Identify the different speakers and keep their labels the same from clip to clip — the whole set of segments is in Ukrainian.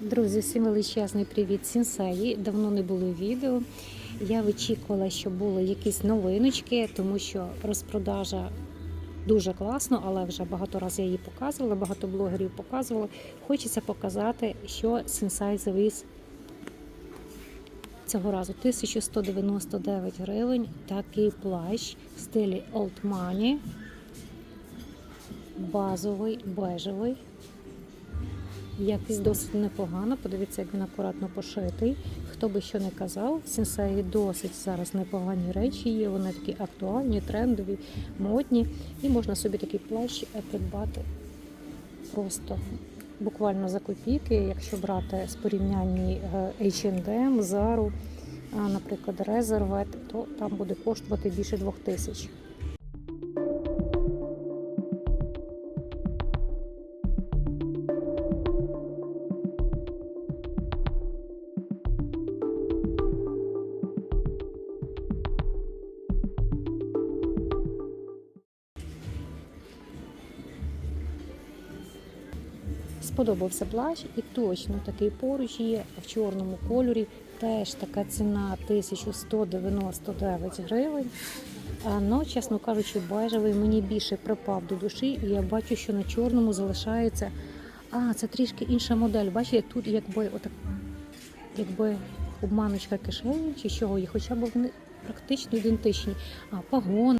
Speaker 1: Друзі, всім величезний привіт сінсеї. Давно не було відео. Я вичікувала, що були якісь новиночки, тому що розпродажа дуже класно, але вже багато разів я її показувала, багато блогерів показували. Хочеться показати, що сінсай завіз цього разу 1199 гривень. Такий плащ в стилі Old Money. Базовий, бежевий. Якість досить непогана. Подивіться, як він акуратно пошитий. Хто би що не казав, в сенсеї досить зараз непогані речі є. Вони такі актуальні, трендові, модні. І можна собі такий плащ придбати просто буквально за копійки, якщо брати з порівнянні е, H&M, Zara, наприклад, Reservet, то там буде коштувати більше двох тисяч. Сподобався плащ і точно такий поруч є в чорному кольорі. Теж така ціна 1199 гривень. Ну, чесно кажучи, бежевий мені більше припав до душі, і я бачу, що на чорному залишається. А, це трішки інша модель. Бачите, тут якби отак, якби обманочка кишені чи чого є, хоча б вони практично ідентичні. А, погон.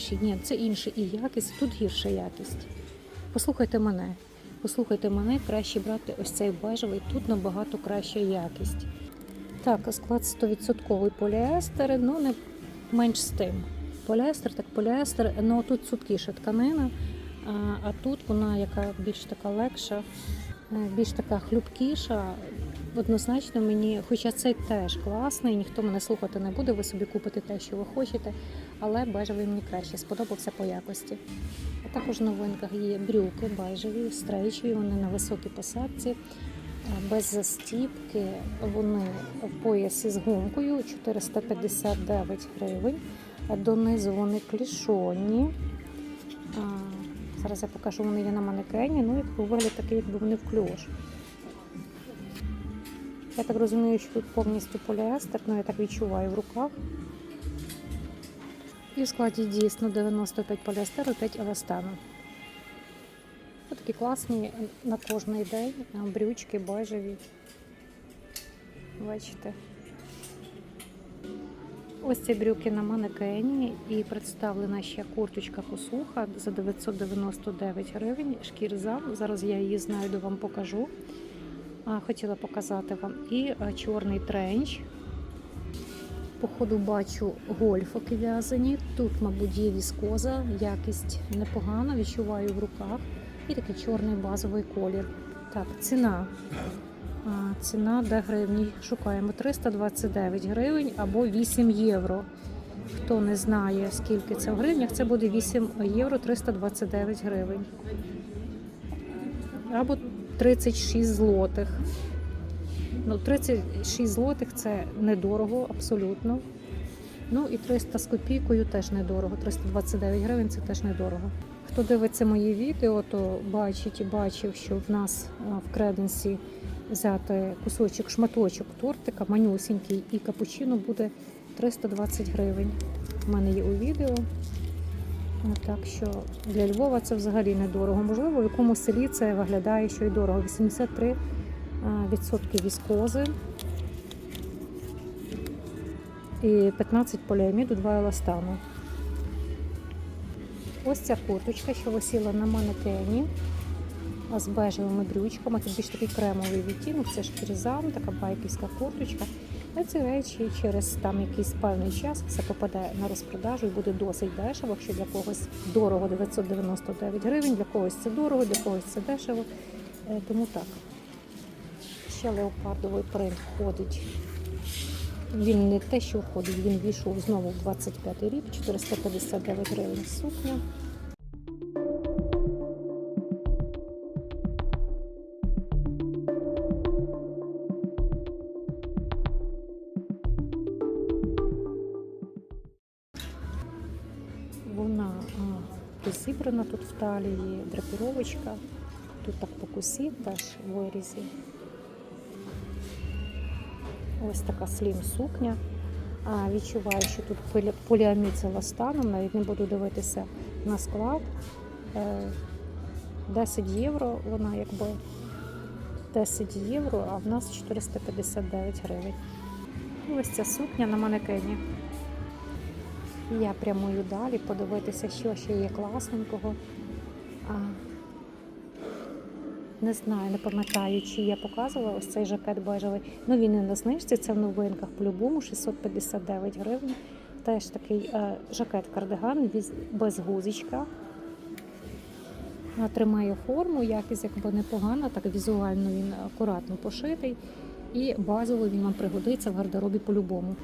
Speaker 1: Інші. Ні, це інше і якість, тут гірша якість. Послухайте мене. Послухайте мене, краще брати ось цей бежевий, тут набагато краща якість. Так, склад 100% поліестер, ну не менш з тим. Поліестер, так поліестер, ну тут цупкіша тканина, а, а тут вона яка більш така легша, е, більш така хлюпкіша. Однозначно мені, хоча цей теж класний, ніхто мене слухати не буде, ви собі купите те, що ви хочете, але бежевий мені краще сподобався по якості. А також в новинках є брюки бежеві, стрейчові, вони на високій посадці, без застіпки. Вони в поясі з гумкою 459 гривень. Донизу вони клішонні. А, Зараз я покажу, вони є на манекені. Ну, як вигляд такий, якби вони в кльош. Я так розумію, що тут повністю поліестер, ну я так відчуваю в руках. І в складі дійсно 95 поліестеру, 5 еластану. Ось такі класні на кожний день брючки бежеві. Бачите? Ось ці брюки на манекені і представлена ще курточка косуха за 999 гривень. Шкірзам. Зараз я її знайду, вам покажу. Хотіла показати вам і чорний тренч. Походу бачу гольфоки в'язані. Тут, мабуть, є віскоза, якість непогана, відчуваю в руках. І такий чорний базовий колір. Так, ціна. Ціна де гривні. Шукаємо 329 гривень або 8 євро. Хто не знає, скільки це в гривнях, це буде 8 євро 329 гривень. Або 36 злотих. Ну, 36 злотих це недорого, абсолютно. Ну і 300 з копійкою теж недорого. 329 гривень це теж недорого. Хто дивиться мої відео, то бачить і бачив, що в нас в креденсі взяти кусочок, шматочок тортика, манюсінький, і капучино буде 320 гривень. У мене є у відео. А, Так що для Львова це взагалі недорого. Можливо, в якому селі це виглядає, що й дорого. 83 а, відсотки віскози і 15 поліаміду, 2 еластану. Ось ця курточка, що висіла на манекені з бежевими брючками. Тут більш такий кремовий відтінок, це шкірзам, така байківська курточка. А ці речі через там якийсь певний час все попаде на розпродажу і буде досить дешево, якщо для когось дорого 999 гривень, для когось це дорого, для когось це дешево. Е, Тому так. Ще леопардовий принт входить. Він не те, що входить, він війшов знову в 25 рік, 459 гривень сукня. Талії, драпіровочка. Тут так по кусі теж в вирізі. Ось така слім сукня. А, відчуваю, що тут полі- поліамід з еластаном, навіть не буду дивитися на склад. Е, 10 євро, вона якби 10 євро, а в нас 459 гривень. Ось ця сукня на манекені. Я прямую далі подивитися, що ще є класненького. Не знаю, не пам'ятаю, чи я показувала ось цей жакет бежевий. Ну він не на знижці, це в новинках по-любому 659 гривень. Теж такий е, жакет кардиган без гузичка. Тримає форму, якість якби непогана, так візуально він акуратно пошитий. І базово він вам пригодиться в гардеробі по-любому.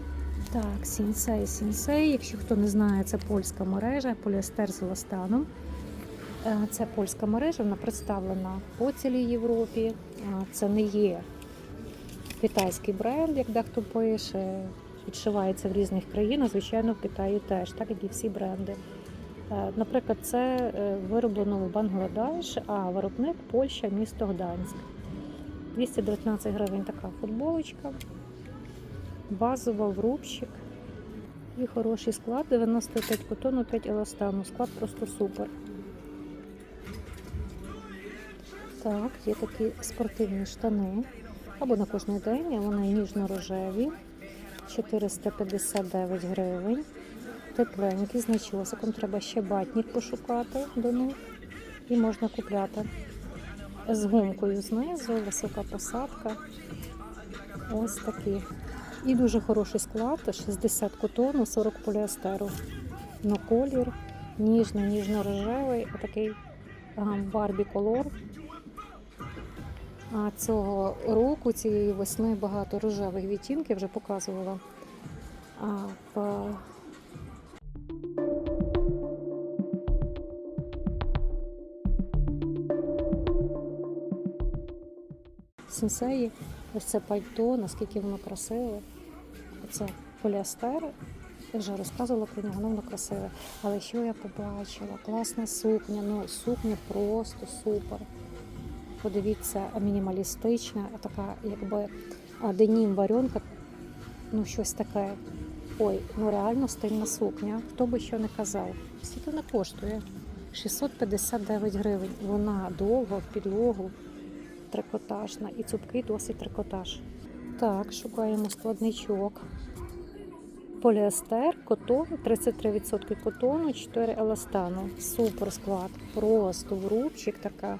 Speaker 1: Так, сінсей, сінсей. Якщо хто не знає, це польська мережа, поліестер з еластаном. Це польська мережа, вона представлена по цілій Європі. Е, Це не є китайський бренд, як дехто пише. Відшивається в різних країнах, звичайно, в Китаї теж, так як і всі бренди. Е, Наприклад, це е, вироблено в Бангладеш, а виробник Польща, місто Гданськ. 219 гривень така футболочка, базова в рубчик. І хороший склад, 95 котону, 5 еластану. Склад просто супер. Так, є такі спортивні штани. Або на кожний день, а вони ніжно-рожеві. 459 гривень. Тепленькі, з начосиком. Треба ще батник пошукати до них. І можна купляти. З гумкою знизу, висока посадка. Ось такі. І дуже хороший склад, 60 котону, 40 поліестеру. На колір, ніжно-ніжно-рожевий, отакий ага, барбі колор. А цього року, цієї весни, багато рожевих відтінків вже показувала. А, в сенсеї, ось це пальто, наскільки воно красиве. Це поліестер. Я вже розказувала про нього, воно красиве. Але що я побачила? Класна сукня, ну сукня просто супер. Подивіться, мінімалістична, така, якби денім варіонка, ну щось таке. Ой, ну реально стильна сукня. Хто би що не казав. Скільки вона коштує? 659 гривень. Вона довга в підлогу, трикотажна і цупкий досить трикотаж. Так, шукаємо складничок. Поліестер, котон, 33% котону, 4 еластану. Супер склад. Просто в рубчик така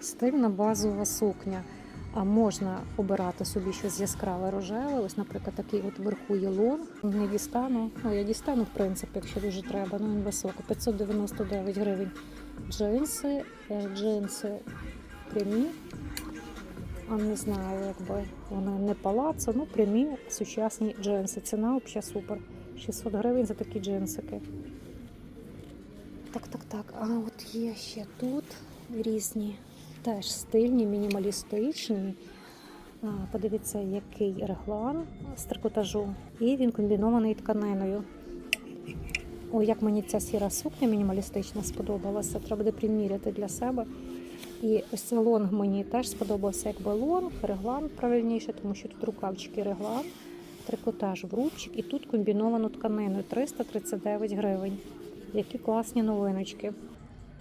Speaker 1: стильна базова сукня. А можна обирати собі щось яскраве рожеве. Ось, наприклад, такий от вверху є лон. Не дістану. Ну, я дістану, в принципі, якщо дуже треба. Ну він високо. 599 гривень. Джинси, е, джинси прямі. А не знаю, якби вони не палацо, ну прямі сучасні джинси. Ціна взагалі супер. 600 гривень за такі джинсики. Так, так, так. А от є ще тут різні, теж стильні, мінімалістичні. Подивіться, який реглан з трикотажу. І він комбінований тканиною. Ой, як мені ця сіра сукня мінімалістична сподобалася. Треба буде приміряти для себе. І ось цей лонг мені теж сподобався якби лонг, реглан правильніше, тому що тут рукавчики реглан, трикотаж в рубчик і тут комбіновано тканиною 339 гривень. Які класні новиночки.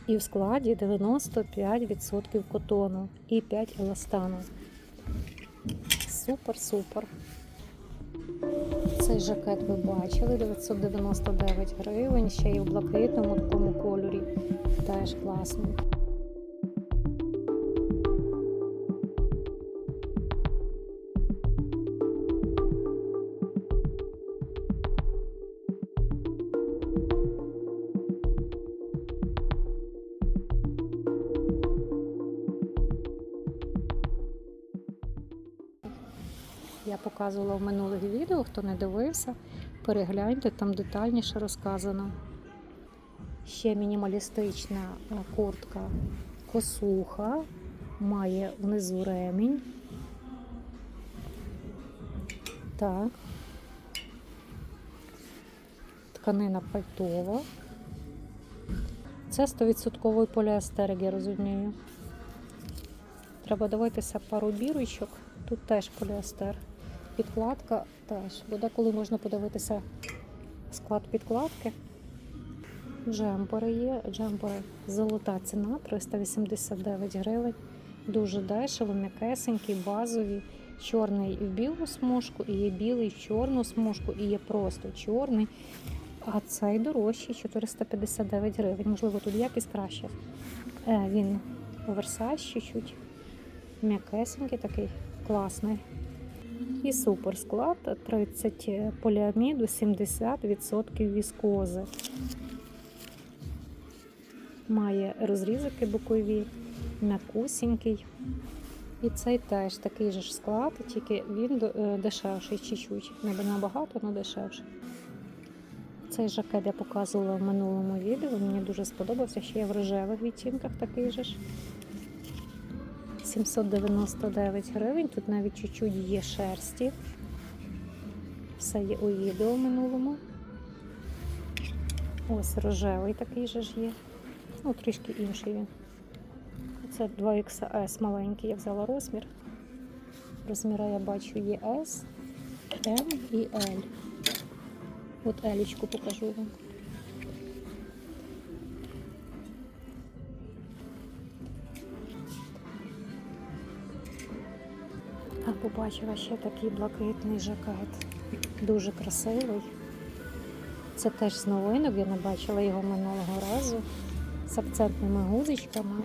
Speaker 1: І в складі 95% котону і 5 еластану. Супер-супер. Цей жакет ви бачили, 999 гривень, ще й у блакитному такому кольорі. Теж класний. Я показувала в минулих відео, хто не дивився, перегляньте, там детальніше розказано. Ще мінімалістична е, куртка косуха, має внизу ремінь. Так. Тканина пальтова. Це 100% поліестер, я розумію. Треба дивитися пару бірочок. Тут теж поліестер. Підкладка теж. Бо деколи можна подивитися склад підкладки. Джемпери є. Джемпери золота ціна 389 гривень. Дуже дешево, м'якесенькі, базові. Чорний в білу смужку, і є білий в чорну смужку, і є просто чорний. А цей дорожчий 459 гривень. Можливо, тут якість краща. Е, він оверсайз чуть-чуть. М'якесенький такий, класний. І супер склад 30 поліаміду, 70% віскози. Має розрізики бокові, м'якусінький. І цей теж такий же ж склад, тільки він е, дешевший чуть-чуть. Не набагато, але дешевший. Цей жакет я показувала в минулому відео. Мені дуже сподобався. Ще є в рожевих відтінках такий же ж. 799 гривень. Тут навіть чуть-чуть є шерсті. Все є у відео минулому. Ось рожевий такий же ж є. Ну, трішки інший він. Це 2XS маленький, я взяла розмір. Розміри я бачу є S, M і L. От Елічку покажу вам. А побачила ще такий блакитний жакет. Дуже красивий. Це теж з новинок, я не бачила його минулого разу. З акцентними гузичками.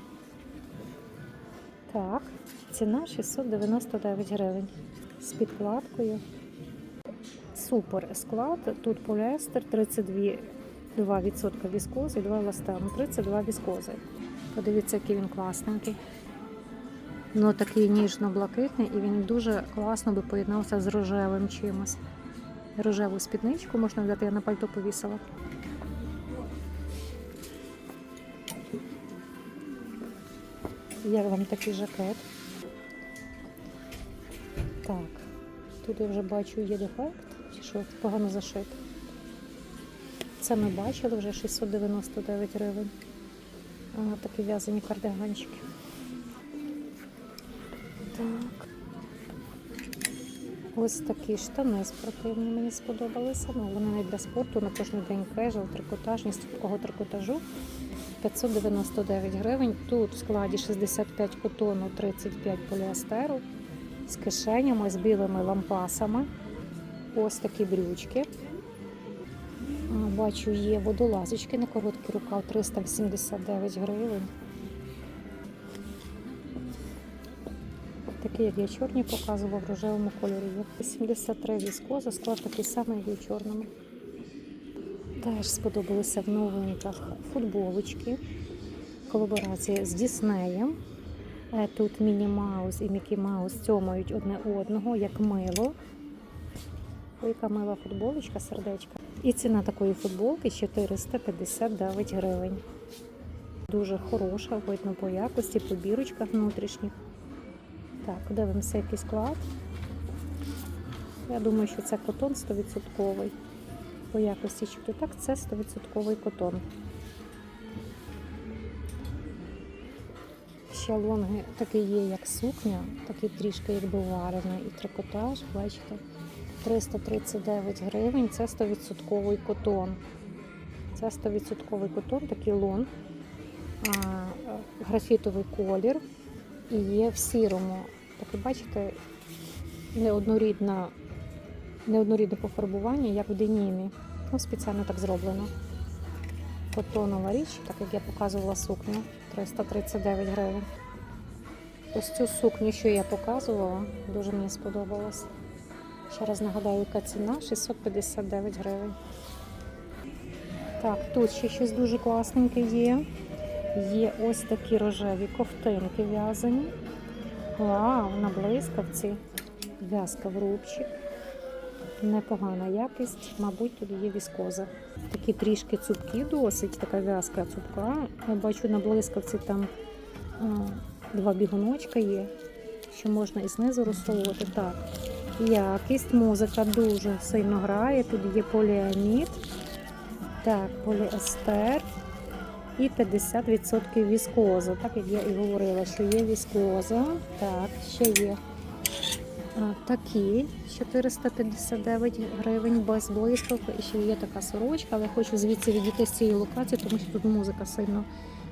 Speaker 1: Так, ціна 699 гривень. З підкладкою. Супер склад. Тут поліестер 32 2% віскози, 2 еластану, 32 віскози. Подивіться, який він класненький. Ну, такий ніжно-блакитний, і він дуже класно би поєднався з рожевим чимось. Рожеву спідничку можна взяти, я на пальто повісила. Як вам такий жакет? Так, тут я вже бачу є дефект, чи що погано зашит. Це ми бачили вже 699 гривень. А, такі в'язані кардиганчики. Ось такі штани спортивні мені сподобалися. Ну, вони не для спорту, на кожен день кежуал, трикотаж, ні з такого трикотажу. 599 гривень. Тут в складі 65 котону, 35 поліастеру з кишенями, з білими лампасами. Ось такі брючки. Бачу, є водолазочки на короткий рукав 389 гривень. Такі, як я чорні показувала, в рожевому кольорі є. 73 віскоза, склад такий самий, як і в чорному. Теж сподобалися в новинках футболочки. Колаборація з Діснеєм. Е, Тут Міні Маус і Мікі Маус цьомають одне одного, як мило. Яка мила футболочка, сердечка. І ціна такої футболки 459 гривень. Дуже хороша, видно по якості, по бірочках внутрішніх. Так, дивимося, який склад. Я думаю, що це котон 100%. По якості чути так, це 100% котон. Ще лонги такі є, як сукня, такі трішки якби варена і трикотаж, бачите, 339 гривень, це 100% котон. Це 100% котон, такий лонг, а, графітовий колір і є в сірому. Такий, бачите, неоднорідна, неоднорідне пофарбування, як в денімі. Ну, спеціально так зроблено. Котонова річ, так як я показувала сукню, 339 гривень. Ось цю сукню, що я показувала, дуже мені сподобалось. Ще раз нагадаю, яка ціна 659 гривень. Так, тут ще щось дуже класненьке є. Є ось такі рожеві ковтинки в'язані. Вау, на блискавці. В'язка в рубчик. Непогана якість, мабуть, тут є віскоза. Такі трішки цупкі досить, така в'язка цупка. Я бачу на блискавці там а, два бігуночка є, що можна і знизу розсовувати. Так, якість, музика дуже сильно грає. Тут є поліамід, так, поліестер. І 50% віскоза. Так як я і говорила, що є віскоза. Так, ще є такі 459 гривень без блискавки. І ще є така сорочка, але хочу звідси відійти з цієї локації, тому що тут музика сильно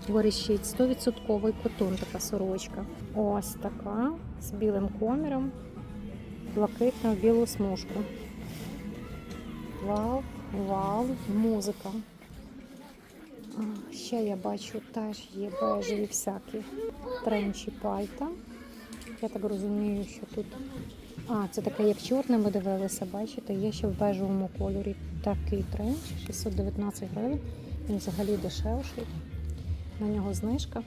Speaker 1: верещить. 100% котон така сорочка. Ось така з білим коміром, блакитна в білу смужку. Вау, вау, музика. Ще я бачу, теж є бежеві всякі тренчі пайта. Я так розумію, що тут. А, це таке, як чорне ми дивилися, бачите, є ще в бежевому кольорі такий тренч, 619 гривень. Він взагалі дешевший. На нього знижка.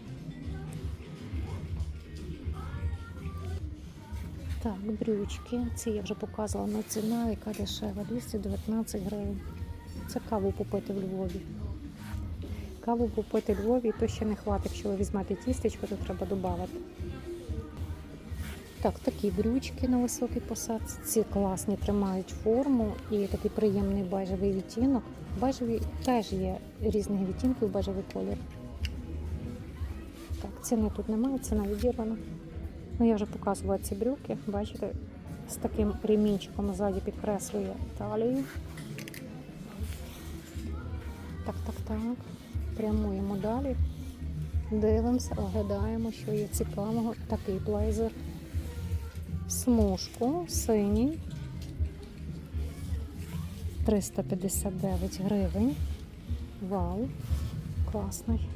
Speaker 1: Так, брючки. Ці я вже показувала на ціна, яка дешева, 219 гривень. Це каву попити в Львові. Каву попити в Львові, то ще не хватить. Якщо ви візьмете тістечко, то треба додати. Так, такі брючки на високій посадці. Ці класні тримають форму і такий приємний бежевий відтінок. Бежеві теж є різних відтінків бежевий колір. Так, ціни тут немає, ціна відірвана. Ну, я вже показувала ці брюки, бачите, з таким ремінчиком ззаді підкреслює талію. Так, так, так. Прямуємо далі. Дивимося, оглядаємо, що є цікавого. Такий блейзер. Смужку, синій. 359 гривень. Вау, класний.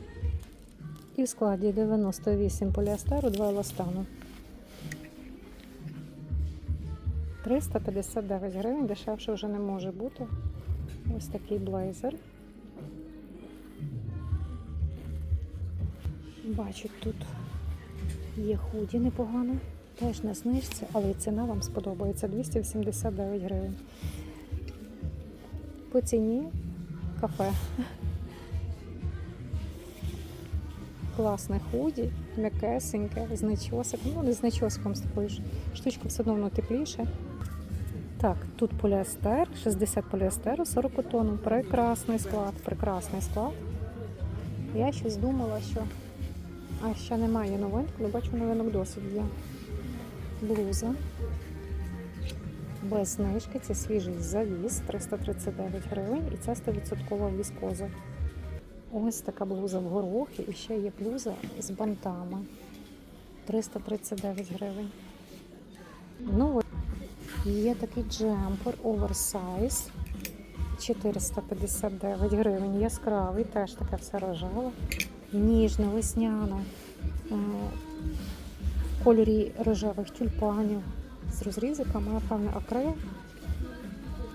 Speaker 1: І в складі 98 поліестеру, 2 еластану. 359 гривень, дешевше вже не може бути. Ось такий блейзер. Бачу, тут є худі непогано. Теж на знижці, але і ціна вам сподобається 289 гривень. По ціні кафе. Класне худі, м'якесеньке, з начосиком. Ну, не з начосиком з такою ж штучкою все одно тепліше. Так, тут поліестер, 60 поліестеру, 40 котону. Прекрасний склад, прекрасний склад. Я щось думала, що а ще немає новинок, але бачу, новинок досить є. Блуза. Без знижки, це свіжий завіс, 339 гривень, і це 100% віскоза. Ось така блуза в горохи, і ще є блуза з бантами. 339 гривень. Ну, є такий джемпер оверсайз. 459 гривень. Яскравий, теж таке все рожеве. Ніжне, весняне. е, В кольорі рожевих тюльпанів з розрізиками, напевне, акрил.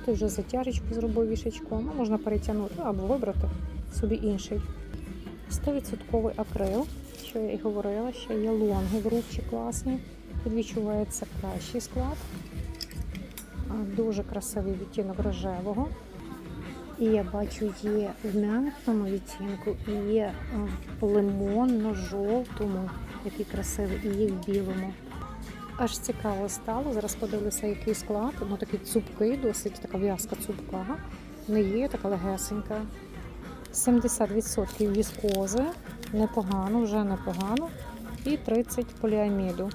Speaker 1: Той вже затяжечку зробив вішечком, ну, можна перетягнути або вибрати собі інший. 100% акрил, що я і говорила, ще є лонги в рубчі класні. Тут відчувається кращий склад. Дуже красивий відтінок рожевого. І я бачу, є в м'ятному відтінку, і є а, в лимонно-жовтому, який красивий, і є в білому. Аж цікаво стало. Зараз подивлюся, який склад. Ну такий цупкий, досить така в'язка цупка. Не є така легесенька. 70% віскози, непогано, вже непогано. І 30 поліаміду.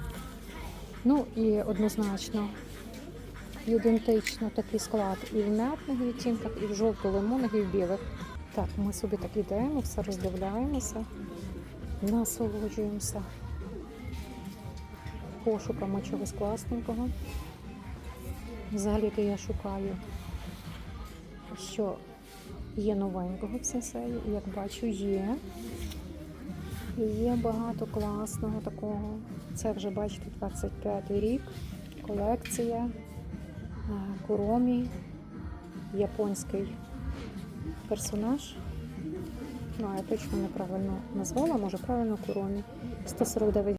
Speaker 1: Ну і однозначно ідентично такий склад і в м'ятних відтінках, і в жовто-лимонних, і в білих. Так, ми собі так йдемо, все роздивляємося, насолоджуємося пошуками чогось класненького. Взагалі-то я шукаю, що є новенького в сенсеї, як бачу, є. І є багато класного такого. Це вже, бачите, 25 рік, колекція. Куромі, японський персонаж. Ну, я точно неправильно назвала, може правильно Куромі. 149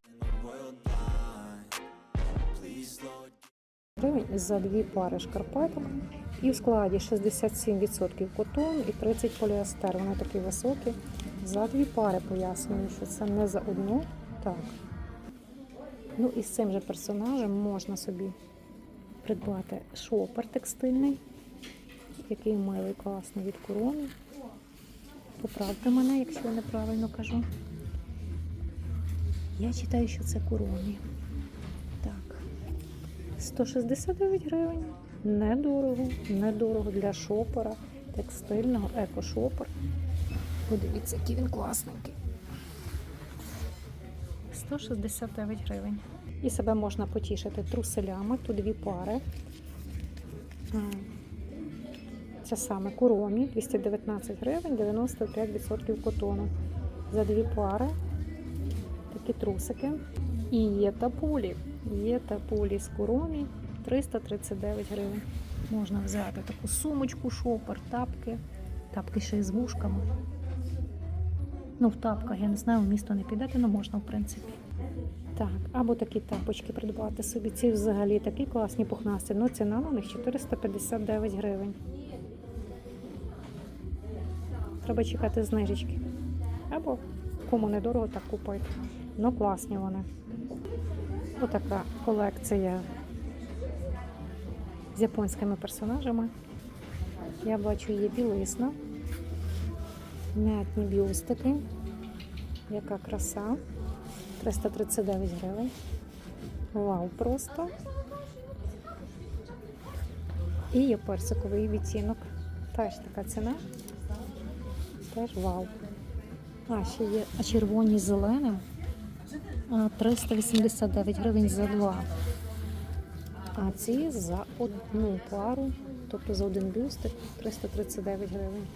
Speaker 1: гривень за дві пари шкарпеток. І в складі 67% котон і 30 поліестер. Вони такі високі. За дві пари пояснюю, що це не за одну. Так. Ну і з цим же персонажем можна собі придбати шопер текстильний, який милий, класний від корони. Поправте мене, якщо я неправильно кажу. Я читаю, що це куромі. Так. 169 гривень. Недорого. Недорого для шопера, текстильного, екошопер. Подивіться, який він класненький. 169 гривень. І себе можна потішити труселями. Тут дві пари. Це саме куромі 219 гривень, 95% котону. За дві пари такі трусики. І є тапулі. Є тапулі з куромі 339 гривень. Можна взяти таку сумочку, шопер, тапки. Тапки ще й з вушками. Ну, в тапках, я не знаю, в місто не підете, але можна, в принципі. Так, або такі тапочки придбати собі. Ці взагалі такі класні пухнасті. Ну, ціна на них 459 гривень. Треба чекати знижечки. Або кому недорого, так купуйте. Ну, класні вони. Отака колекція з японськими персонажами. Я бачу є білизна, м'ятні бюстики. Яка краса. 339 гривень. Вау, просто. І є персиковий відтінок. Теж така ціна. Теж вау. А, ще є червоні з зеленим. 389 гривень за два. А ці за одну пару, тобто за один бюстик 339 гривень.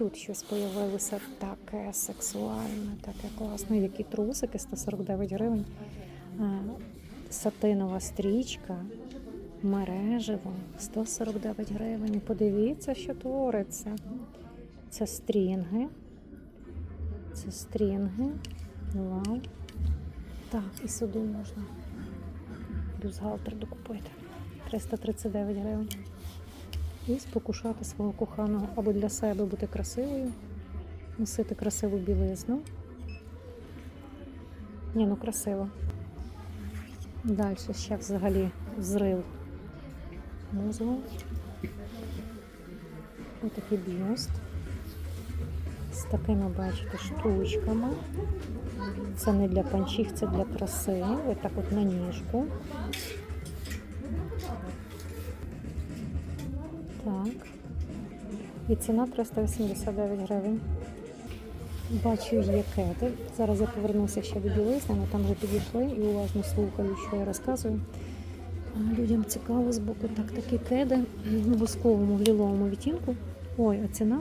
Speaker 1: Тут щось появилося таке сексуальне, таке класне. Які трусики 149 гривень. Сатинова стрічка, мережево 149 гривень. Подивіться, що твориться. Це стрінги. Це стрінги. Вау. Так, і сюди можна бюстгальтер докупити. 339 гривень. І спокушати свого коханого або для себе бути красивою, носити красиву білизну. Ні, ну красиво. Далі ще взагалі зрив мозгу. Ось такий бюст. З такими, бачите, штучками. Це не для панчіх, це для краси. Ось так от на ніжку. І ціна 389 гривень. Бачу, є кеди. Зараз я повернуся ще до білизни, але там вже підійшли і уважно слухаю, що я розказую. Людям цікаво з боку. Так, такі кеди в восковому в ліловому відтінку. Ой, а ціна?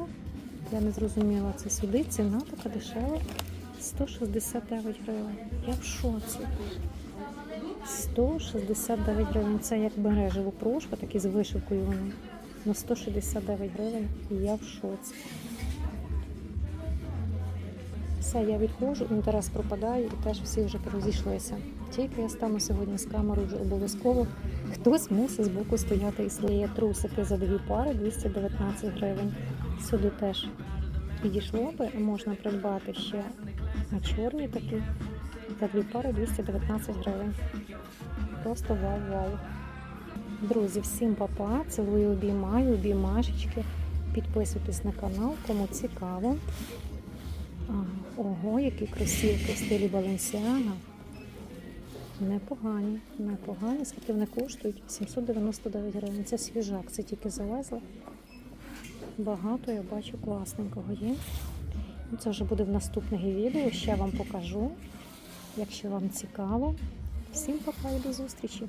Speaker 1: Я не зрозуміла це сюди. Ціна така дешева. 169 гривень. Я в шоці. 169 гривень. Це як бережево прошка, такі з вишивкою вони. На 169 гривень і я в шоці. Все, я відходжу, інтерес пропадає і теж всі вже розійшлися. Тільки я стану сьогодні з камерою вже обов'язково. Хтось мусить з боку стояти і своє трусики за дві пари 219 гривень. Сюди теж підійшло би, можна придбати ще на чорні такі за дві пари 219 гривень. Просто вау-вау. Друзі, всім папа, цілую, обіймаю, обіймашечки. Підписуйтесь на канал, кому цікаво. Ого, які кросівки в стилі Balenciaga. Непогані, непогані. Скільки вони коштують? 799 гривень. Це свіжак, це тільки завезли. Багато я бачу класненького є. Ну, Це вже буде в наступних відео. Ще вам покажу, якщо вам цікаво. Всім пока і до зустрічі!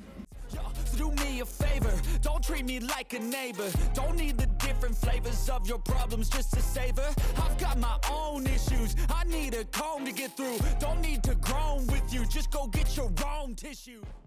Speaker 2: Do me a favor, don't treat me like a neighbor. Don't need the different flavors of your problems just to savor. I've got my own issues, I need a comb to get through. Don't need to groan with you, just go get your own tissue.